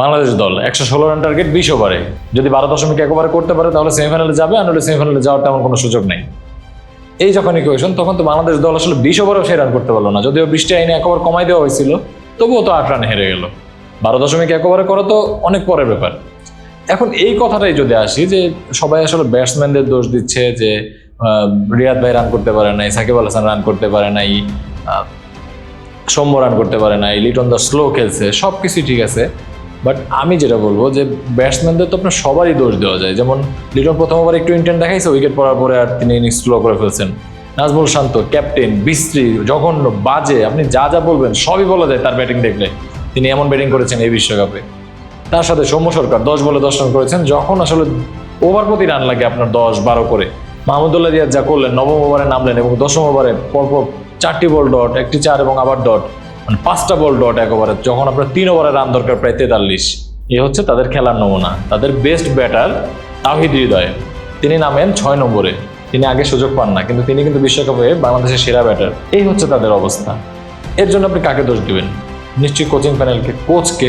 বাংলাদেশ দল একশো ষোলো রান টার্গেট বিশ ওভারে যদি বারো দশমিক এক ওভারে করতে পারে, তাহলে সেমিফাইনালে যাবে, আর সেমিফাইনালে যাওয়ার তেমন কোনো সুযোগ নেই। এই যখন ইকুয়েশন তখন তো বাংলাদেশ দল আসলে বিশ ওভারও সে রান করতে পারল না। যদিও বৃষ্টি আইনে এক ওভার কমাই দেওয়া হয়েছিল, তবুও তো আট রান হেরে গেল। বারো দশমিক এক ওভারে করা তো অনেক পরের ব্যাপার। এখন এই কথাটাই যদি আসি, যে সবাই আসলে ব্যাটসম্যানদের দোষ দিচ্ছে, যে রিয়াদ ভাই রান করতে পারে নাই, সাকিব আল হাসান রান করতে পারে নাই সৌম্য রান করতে পারে নাই, লিটন দাস স্লো খেলছে সব কিছুই ঠিক আছে। বাট আমি যেটা বলব যে ব্যাটসম্যানদের তো আপনার সবারই দোষ দেওয়া যায়। যেমন লিটন প্রথম একটু ইন্টেন্ট দেখাইছে উইকেট পড়ার পরে আর তিনি ইনিংস স্লো করে ফেলছেন। নাজমুল শান্ত ক্যাপ্টেন বিস্ত্রী জঘন্য, বাজে, আপনি যা যা বলবেন সবই বলা যায় তার ব্যাটিং দেখলে। তিনি এমন ব্যাটিং করেছেন এই বিশ্বকাপে। তার সাথে সৌম্য সরকার দশ বলে দশ রান করেছেন, যখন আসলে ওভার প্রতি রান লাগে আপনার দশ, বারো করে। মাহমুদুল্লাহ রিয়াদ যা করলেন, নবম ওভারে নামলেন এবং দশম ওভারে পরপর চারটি বল ডট একটি চার এবং আবার ডট মানে পাঁচটা বল ডট এক ওভারে, যখন আপনার তিন ওভারে রান দরকার প্রায় তেতাল্লিশ, এ হচ্ছে তাদের খেলার নমুনা। তাদের বেস্ট ব্যাটার তাহিদ হৃদয়। তিনি নামেন ছয় নম্বরে। তিনি আগে সুযোগ পান না, কিন্তু তিনি কিন্তু বিশ্বকাপে বাংলাদেশের সেরা ব্যাটার এই হচ্ছে তাদের অবস্থা। এর জন্য আপনি কাকে দোষ দিবেন? নিশ্চয়ই কোচিং প্যানেলকে কোচকে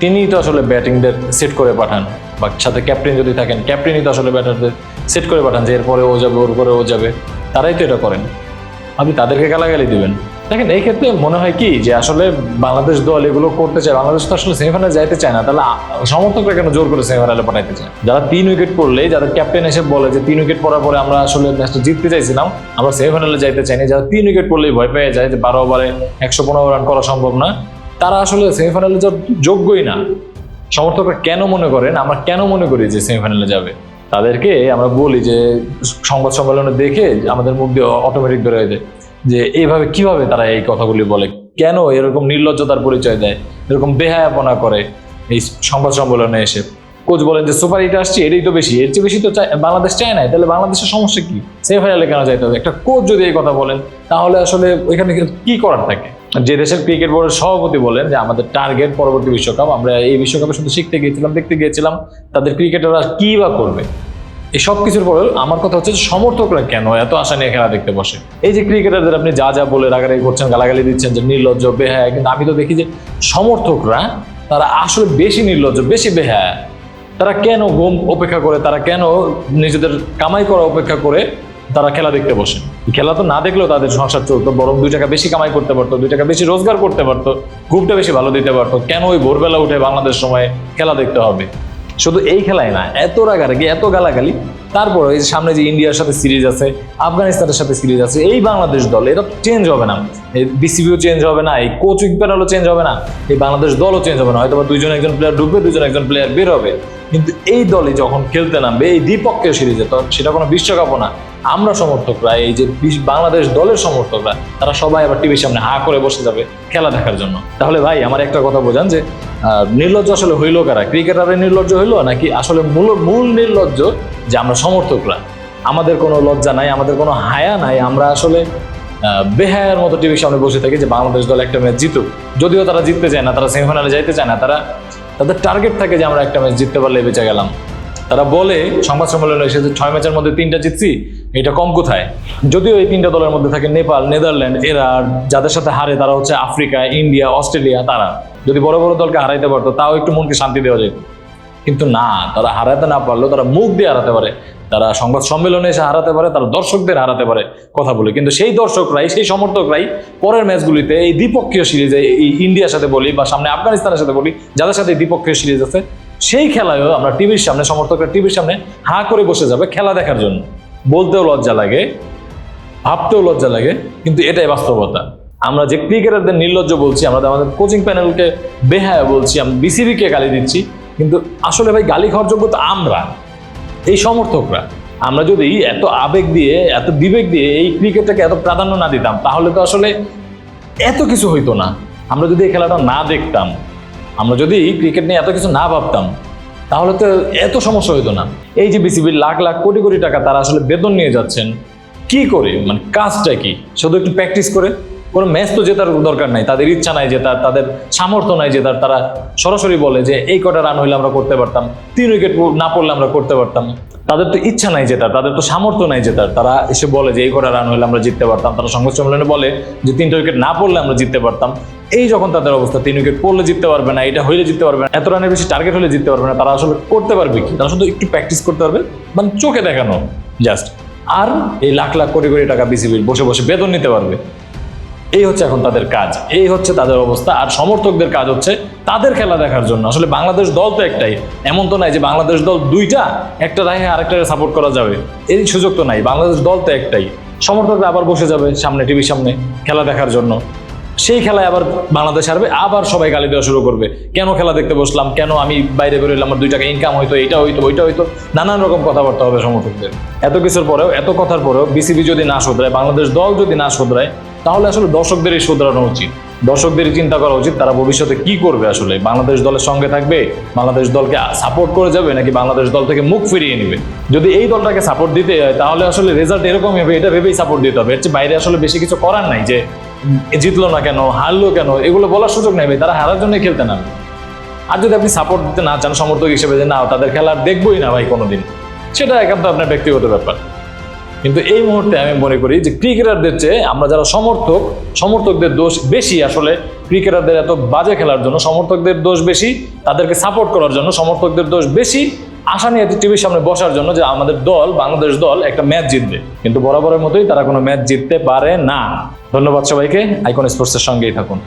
তিনিই তো আসলে ব্যাটিংদের সেট করে পাঠান, বা সাথে ক্যাপ্টেন যদি থাকেন ক্যাপ্টেনই তো আসলে ব্যাটারদের সেট করে পাঠান, যে এরপরে ও যাবে ওর পরে ও যাবে। তারাই তো এটা করেন। আপনি তাদেরকে গালাগালি দিবেন। দেখেন, এই ক্ষেত্রে মনে হয় কি যে আসলে বাংলাদেশ দল এগুলো করতে চায়, বাংলাদেশ তো আসলে সেমিফাইনালে যাইতে চায় না, তাহলে সমর্থকরা কেন জোর করে সেমিফাইনালে পাঠাইতে চায়? যারা তিন উইকেট পড়লে যাদের ক্যাপ্টেন এসে বলে যে তিন উইকেট পড়ার পরে আমরা আসলে ম্যাচটা জিততে চাইছিলাম, আমরা সেমিফাইনালে যাইতে চাইনি। যারা তিন উইকেট পড়লেই ভয় পেয়ে যায় যে বারো ওভারে একশো পনেরো রান করা সম্ভব না। তারা আসলে সেমিফাইনালে যাওয়ার যোগ্যই না। সমর্থকরা কেন মনে করেন, আমরা কেন মনে করি যে সেমিফাইনালে যাবে? তাদেরকে আমরা বলি যে সংবাদ সম্মেলনে দেখে আমাদের মুখ দিয়ে অটোমেটিক বের হয়ে যায় যে এইভাবে কীভাবে তারা এই কথাগুলি বলে? কেন এরকম নির্লজ্জতার পরিচয় দেয়? এরকম বেহায়াপনা করে এই সংবাদ সম্মেলনে এসে? কোচ বলেন যে, সুপার হিট আসছে এটাই তো বেশি। এর চেয়ে বেশি তো বাংলাদেশ চায় না। তাহলে বাংলাদেশের সমস্যা কি? সেমিফাইনালে কেন যাইতে হবে? একটা কোচ যদি এই কথা বলেন, তাহলে আসলে ওইখানে কি করার থাকে? যে দেশের ক্রিকেট বোর্ডের সভাপতি বলেন যে, আমাদের টার্গেট পরবর্তী বিশ্বকাপ, আমরা এই বিশ্বকাপে শুধু শিখতে গিয়েছিলাম, দেখতে গিয়েছিলাম, তাদের ক্রিকেটাররা কি বা করবে? এই সব কিছুর পরে আমার কথা হচ্ছে সমর্থকরা কেন এত আশা নিয়ে খেলা দেখতে বসে? এই যে ক্রিকেটারদের আপনি যা যা বলে রাগারাগি করছেন, গালাগালি দিচ্ছেন যে নির্লজ্জ, বেহায়, কিন্তু আমি তো দেখি যে সমর্থকরা তারা আসলে বেশি নির্লজ্জ, বেশি বেহায়। তারা কেন ঘুম অপেক্ষা করে, তারা কেন নিজেদের কামাই করা অপেক্ষা করে তারা খেলা দেখতে বসে? খেলা তো না দেখলেও তাদের সংসার চলতো, বরং দুই টাকা বেশি কামাই করতে পারতো, দুই টাকা বেশি রোজগার করতে পারতো ঘুমটা বেশি ভালো দিতে পারতো। কেন ওই ভোরবেলা উঠে বাংলাদেশ সময়ে খেলা দেখতে হবে? শুধু এই খেলায় না, এত রাগারাগি, এত গালাগালি। তারপর এই যে সামনে যে ইন্ডিয়ার সাথে সিরিজ আছে, আফগানিস্তানের সাথে সিরিজ আছে, এই বাংলাদেশ দল এটা চেঞ্জ হবে না। বিসিবিও চেঞ্জ হবে না, এই কোচিং প্যানেলও চেঞ্জ হবে না, এই বাংলাদেশ দলও চেঞ্জ হবে না হয়তো বা দুইজন একজন প্লেয়ার ঢুকবে দুজন একজন প্লেয়ার বের হবে। কিন্তু এই দলে যখন খেলতে নামবে, এই দ্বিপক্ষীয় সিরিজে, তখন সেটা কোনো বিশ্বকাপও না। আমরা সমর্থকরা, এই যে বাংলাদেশ দলের সমর্থকরা, তারা সবাই আবার টিভির সামনে হা করে বসে যাবে খেলা দেখার জন্য। তাহলে ভাই, আমার একটা কথা বোঝান যে নির্লজ্জ আসলে হইল কারা? ক্রিকেটারের নির্লজ্জ হইল নাকি আসলে মূল মূল নির্লজ্জ যে আমরা সমর্থকরা? আমাদের কোনো লজ্জা নাই, আমাদের কোনো হায়া নাই, আমরা আসলে বেহায়ার মতো টিভির সামনে বসে থাকি যে বাংলাদেশ দল একটা ম্যাচ জিতুক। যদিও তারা জিততে চায় না, তারা সেমিফাইনালে যাইতে চায় না, তারা, তাদের টার্গেট থাকে যে আমরা একটা ম্যাচ জিততে পারলে বেঁচে গেলাম। তারা বলে, সংবাদ সম্মেলনে এসে যে ছয় ম্যাচের মধ্যে তিনটা জিতছি এটা কম কোথায়? যদিও এই তিনটা দলের মধ্যে থাকে নেপাল, নেদারল্যান্ড, এরা যাদের সাথে হারে তারা হচ্ছে আফ্রিকা, ইন্ডিয়া, অস্ট্রেলিয়া, তারা। যদি বড় বড় দলকে হারাইতে পারতো, তাও একটু মনকে শান্তি দেওয়া যেত। কিন্তু না, তারা হারাতে না পারলেও তারা মুখ দিয়ে হারাতে পারে। তারা সংবাদ সম্মেলনে এসে হারাতে পারে, তারা দর্শকদের হারাতে পারে, কথা বলে। কিন্তু সেই দর্শকরাই, সেই সমর্থকরাই পরের ম্যাচগুলিতে এই দ্বিপক্ষীয় সিরিজে এই ইন্ডিয়ার সাথে বলি বা সামনে আফগানিস্তানের সাথে বলি, যাদের সাথে দ্বিপক্ষীয় সিরিজ আছে, সেই খেলায়ও আমরা টিভির সামনে, সমর্থকরা টিভির সামনে হা করে বসে যাবে খেলা দেখার জন্য। বলতেও লজ্জা লাগে, ভাবতেও লজ্জা লাগে, কিন্তু এটাই বাস্তবতা। আমরা যে ক্রিকেটারদের নির্লজ্জ বলছি, আমরা আমাদের কোচিং প্যানেলকে বেহায়া বলছি, আমরা বিসিবিকে গালি দিচ্ছি, কিন্তু আসলে ভাই গালি খাওয়ার যোগ্য তো আমরা, এই সমর্থকরা। আমরা যদি এত আবেগ দিয়ে, এত বিবেক দিয়ে এই ক্রিকেটটাকে এত প্রাধান্য না দিতাম, তাহলে তো আসলে এত কিছু হইতো না। আমরা যদি এই খেলাটা না দেখতাম, আমরা যদি ক্রিকেট নিয়ে এত কিছু না ভাবতাম তাহলে তো এত সমস্যা হইতো না। এই যে বিসিবির লাখ লাখ কোটি কোটি টাকা তারা আসলে বেতন নিয়ে যাচ্ছেন, কি করে? মানে কাজটা কি? শুধু একটু প্র্যাকটিস করে? কোনো ম্যাচ তো জেতার দরকার নাই, তাদের ইচ্ছা নাই জেতার তাদের সামর্থ্য নাই জেতার তারা সরাসরি বলে যে এই কটা রান হইলে আমরা করতে পারতাম, তিন উইকেট না পড়লে আমরা করতে পারতাম। তাদের তো ইচ্ছা নাই জেতার, তাদের তো সামর্থ্য নাই জেতার। তারা এসে বলে যে, এই কটা রান হলে আমরা জিততে পারতাম। তারা সংবাদ সম্মেলনে বলে যে, তিনটা উইকেট না পড়লে আমরা জিততে পারতাম। এই যখন তাদের অবস্থা, তিন উইকেট পড়লে জিততে পারবে না, এটা হইলে জিততে পারবে না, এত রানের বেশি টার্গেট হলে জিততে পারবে না, তারা আসলে করতে পারবে কি? তারা শুধু একটু প্র্যাকটিস করতে পারবে মানে চোখে দেখানো জাস্ট আর এই লাখ লাখ কোটি কোটি টাকা বিসিবির বসে বসে বেতন নিতে পারবে। এই হচ্ছে এখন তাদের কাজ, এই হচ্ছে তাদের অবস্থা। আর সমর্থকদের কাজ হচ্ছে তাদের খেলা দেখার জন্য। আসলে বাংলাদেশ দল তো একটাই, এমন তো নাই যে বাংলাদেশ দল দুইটা একটা রাহে আরেকটা সাপোর্ট করা যাবে। এই সুযোগ তো নাই, বাংলাদেশ দল তো একটাই। সমর্থকরা আবার বসে যাবে সামনে টিভির সামনে খেলা দেখার জন্য। সেই খেলায় আবার বাংলাদেশ হারবে, আবার সবাই গালি দেওয়া শুরু করবে। কেন খেলা দেখতে বসলাম, কেন আমি বাইরে বেরোলাম আমার দুই টাকা ইনকাম হইতো এটা হইতো, ওইটা হইতো। নানান রকম কথাবার্তা হবে সমর্থকদের। এত কিছুর পরেও, এত কথার পরেও বিসিবি যদি না শোধরায়, বাংলাদেশ দল যদি না শুধরায় তাহলে আসলে দর্শকদেরই শুধরানো উচিত। দর্শকদেরই চিন্তা করা উচিত তারা ভবিষ্যতে কি করবে আসলে? বাংলাদেশ দলের সঙ্গে থাকবে? বাংলাদেশ দলকে সাপোর্ট করে যাবে নাকি বাংলাদেশ দল থেকে মুখ ফিরিয়ে নেবে? যদি এই দলটাকে সাপোর্ট দিতে হয় তাহলে আসলে রেজাল্ট এরকমই হবে এটা ভেবেই সাপোর্ট দিতে হবে। এর বাইরে আসলে বেশি কিছু করার নাই যে জিতলো না কেন হারলো কেন এগুলো বলার সুযোগ ভাই, তারা হারার জন্যই খেলতে নামবে। আর যদি আপনি সাপোর্ট দিতে না চান সমর্থক হিসেবে যে না তাদের খেলা দেখবোই না ভাই কোনোদিন সেটা একান্ত আপনার ব্যক্তিগত ব্যাপার। কিন্তু এই মুহূর্তে আমি মনে করি যে ক্রিকেটারদের চেয়ে আমরা যারা সমর্থক, সমর্থকদের দোষ বেশি আসলে ক্রিকেটারদের এত বাজে খেলার জন্য সমর্থকদের দোষ বেশি, তাদেরকে সাপোর্ট করার জন্য সমর্থকদের দোষ বেশি। আশা নিয়ে টিভির সামনে বসার জন্য যে আমাদের দল, বাংলাদেশ দল একটা ম্যাচ জিতবে। কিন্তু বরাবরের মতোই তারা কোনো ম্যাচ জিততে পারে না। ধন্যবাদ সবাইকে। আইকন স্পোর্টসের সঙ্গেই থাকুন।